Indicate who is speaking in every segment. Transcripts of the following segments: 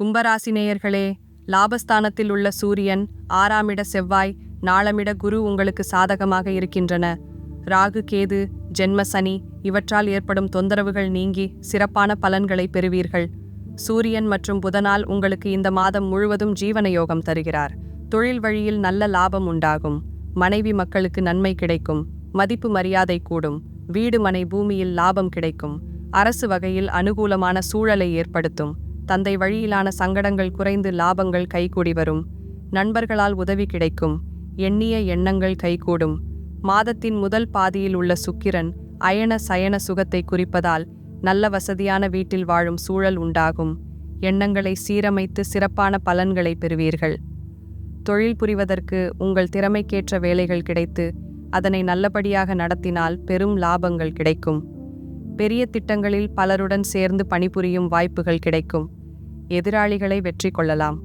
Speaker 1: கும்பராசி நேயர்களே லாபஸ்தானத்தில் உள்ள சூரியன் ஆறாமிட செவ்வாய் நாளமிட குரு உங்களுக்கு சாதகமாக இருக்கின்றன. ராகு கேது ஜென்ம சனி இவற்றால் ஏற்படும் தொந்தரவுகள் நீங்கி சிறப்பான பலன்களை பெறுவீர்கள். சூரியன் மற்றும் புதனால் உங்களுக்கு இந்த மாதம் முழுவதும் ஜீவன யோகம் தருகிறார். தொழில் வழியில் நல்ல லாபம் உண்டாகும். மனைவி மக்களுக்கு நன்மை கிடைக்கும். மதிப்பு மரியாதை கூடும். வீடு மனை பூமியில் லாபம் கிடைக்கும். அரசு வகையில் அனுகூலமான சூழலை ஏற்படுத்தும். தந்தை வழியிலான சங்கடங்கள் குறைந்து லாபங்கள் கைகூடி வரும். நண்பர்களால் உதவி கிடைக்கும். எண்ணிய எண்ணங்கள் கைகூடும். மாதத்தின் முதல் பாதியில் உள்ள சுக்கிரன் அயன சயன சுகத்தை குறிப்பதால் நல்ல வசதியான வீட்டில் வாழும் சூழல் உண்டாகும். எண்ணங்களை சீரமைத்து சிறப்பான பலன்களை பெறுவீர்கள். தொழில் புரிவதற்கு உங்கள் திறமைக்கேற்ற வேலைகள் கிடைத்து அதனை நல்லபடியாக நடத்தினால் பெரும் லாபங்கள் கிடைக்கும். பெரிய திட்டங்களில் பலருடன் சேர்ந்து பணிபுரியும் வாய்ப்புகள் கிடைக்கும். எதிராளிகளை வெற்றி கொள்ளலாம்.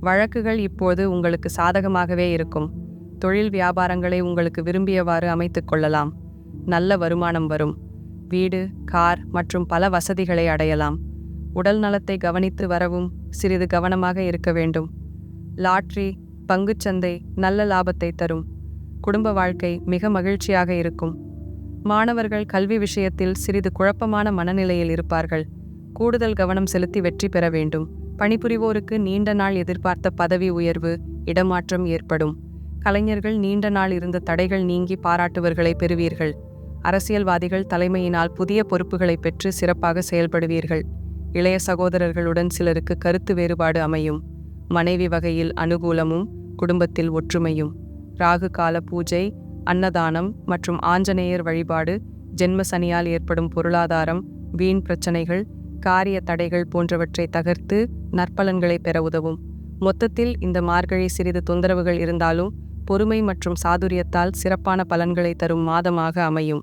Speaker 1: வழக்குகள் இப்போது உங்களுக்கு சாதகமாகவே இருக்கும். தொழில் வியாபாரங்களை உங்களுக்கு விரும்பியவாறு அமைத்துக் கொள்ளலாம். நல்ல வருமானம் வரும். வீடு கார் மற்றும் பல வசதிகளை அடையலாம். உடல் நலத்தை கவனித்து வரவும் சிறிது கவனமாக இருக்க வேண்டும். லாட்ரி பங்குச்சந்தை நல்ல லாபத்தை தரும். குடும்ப வாழ்க்கை மிக மகிழ்ச்சியாக இருக்கும். மாணவர்கள் கல்வி விஷயத்தில் சிறிது குழப்பமான மனநிலையில் இருப்பார்கள். கூடுதல் கவனம் செலுத்தி வெற்றி பெற வேண்டும். பணிபுரிவோருக்கு நீண்ட நாள் எதிர்பார்த்த பதவி உயர்வு இடமாற்றம் ஏற்படும். கலைஞர்கள் நீண்ட நாள் இருந்த தடைகள் நீங்கி பாராட்டுவர்களை பெறுவீர்கள். அரசியல்வாதிகள் தலைமையினால் புதிய பொறுப்புகளை பெற்று சிறப்பாக செயல்படுவீர்கள். இளைய சகோதரர்களுடன் சிலருக்கு கருத்து வேறுபாடு அமையும். மனைவி வகையில் அனுகூலமும் குடும்பத்தில் ஒற்றுமையும். ராகு கால பூஜை அன்னதானம் மற்றும் ஆஞ்சநேயர் வழிபாடு ஜென்ம சனியால் ஏற்படும் பொருளாதாரம் வீண் பிரச்சனைகள் காரிய தடைகள் போன்றவற்றை தகர்த்து நற்பலன்களை பெற உதவும். மொத்தத்தில் இந்த மார்கழி சிறிது தொந்தரவுகள் இருந்தாலும் பொறுமை மற்றும் சாதுரியத்தால் சிறப்பான பலன்களை தரும் மாதமாக அமையும்.